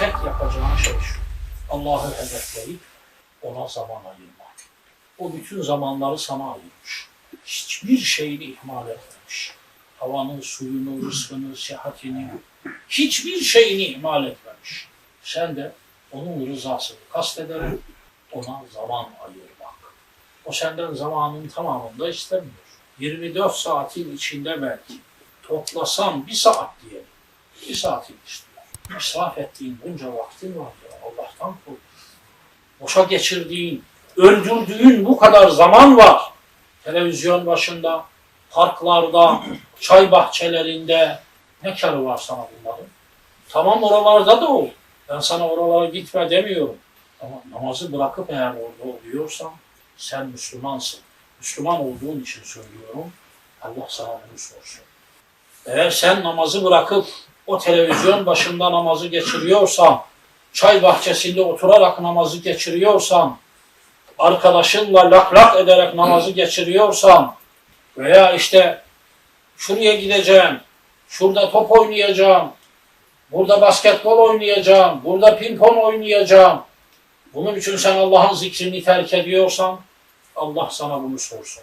tek yapacağın şey şu. Allah'ı hedefleyip ona zaman ayırmak. O bütün zamanları sana ayırmış. Hiçbir şeyini ihmal etmemiş. Havanın, suyunu, rızkını, sıhhatini, hiçbir şeyini ihmal etmemiş. Sen de onun rızasını kastederek ona zaman ayırmak. O senden zamanın tamamını da istemiyor. 24 saatin içinde belki toplasam bir saat diyelim. Bir saatini istiyor. İsraf ettiğin bunca vaktin var ya Allah'tan kork. Boşa geçirdiğin, öldürdüğün bu kadar zaman var. Televizyon başında, parklarda, çay bahçelerinde ne karı var sana bunların? Tamam oralarda da ol. Ben sana oralara gitme demiyorum. Ama namazı bırakıp eğer orada oluyorsan sen Müslümansın. Müslüman olduğun için söylüyorum. Allah sana bunu sorsun. Eğer sen namazı bırakıp o televizyon başında namazı geçiriyorsan, çay bahçesinde oturarak namazı geçiriyorsan, arkadaşınla lak lak ederek namazı geçiriyorsan veya işte şuraya gideceğim, şurada top oynayacağım, burada basketbol oynayacağım, burada pimpon oynayacağım. Bunun için sen Allah'ın zikrini terk ediyorsan Allah sana bunu sorsun.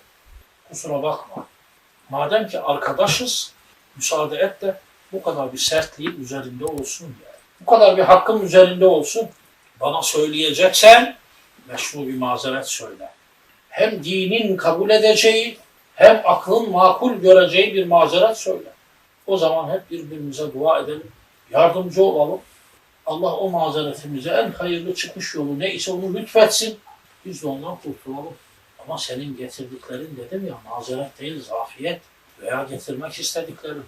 Kusura bakma. Madem ki arkadaşız, müsaade et de bu kadar bir sertliğin üzerinde olsun yani. Bu kadar bir hakkın üzerinde olsun. Bana söyleyeceksen meşru bir mazeret söyle. Hem dinin kabul edeceği hem aklın makul göreceği bir mazeret söyle. O zaman hep birbirimize dua edelim. Yardımcı olalım. Allah o mazeretimize en hayırlı çıkış yolu neyse onu lütfetsin. Biz de ondan kurtulalım. Ama senin getirdiklerin dedim ya mazeret değil zafiyet veya getirmek istediklerin.